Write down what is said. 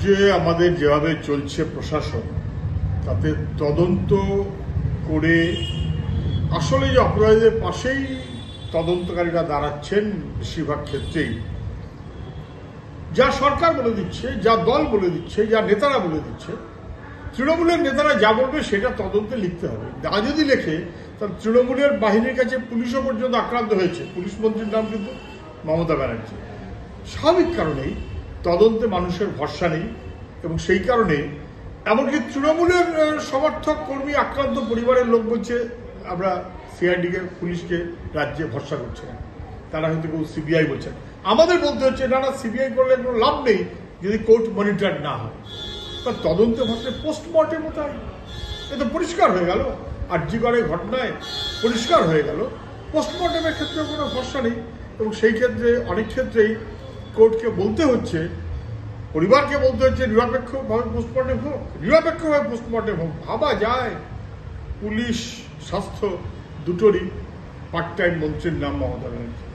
রাজ্যে আমাদের যেভাবে চলছে প্রশাসন, তাতে তদন্ত করে আসলে যে অপরাধীদের পাশেই তদন্তকারীরা দাঁড়াচ্ছেন বেশিরভাগ ক্ষেত্রেই। যা সরকার বলে দিচ্ছে, যা দল বলে দিচ্ছে, যা নেতারা বলে দিচ্ছে, তৃণমূলের নেতারা যা বলবে সেটা তদন্তে লিখতে হবে। না যদি লেখে, তাহলে তৃণমূলের বাহিনীর কাছে পুলিশও পর্যন্ত আক্রান্ত হয়েছে। পুলিশ মন্ত্রীর নাম কিন্তু মমতা ব্যানার্জি। স্বাভাবিক কারণেই তদন্তে মানুষের ভরসা নেই এবং সেই কারণে এমনকি তৃণমূলের সমর্থক কর্মী আক্রান্ত পরিবারের লোক বলছে, আমরা সিআইডিকে পুলিশকে রাজ্যে ভরসা করছে না। তারা হয়তো কেউ সিবিআই বলছেন আমাদের বলতে হচ্ছে, না না সিবিআই করলে কোনো লাভ নেই যদি কোর্ট মনিটর না হয়। তা তদন্তে ভাষায় পোস্টমর্টেম হয় এ তো পরিষ্কার হয়ে গেল। আর্জি করে ঘটনায় পরিষ্কার হয়ে গেল। পোস্টমর্টমের ক্ষেত্রে কোনো ভরসা নেই। এবং সেই ক্ষেত্রে, অনেক ক্ষেত্রেই কোর্টকে বলতে হচ্ছে, পরিবারকে বলতে হচ্ছে নিরপেক্ষভাবে পোস্টমর্টম হোক নিরপেক্ষভাবে পোস্টমর্টম হোক, ভাবা যায়। পুলিশ, স্বাস্থ্য, দুটোরই পার্ট টাইম মন্ত্রীর নাম মমতা ব্যানার্জি।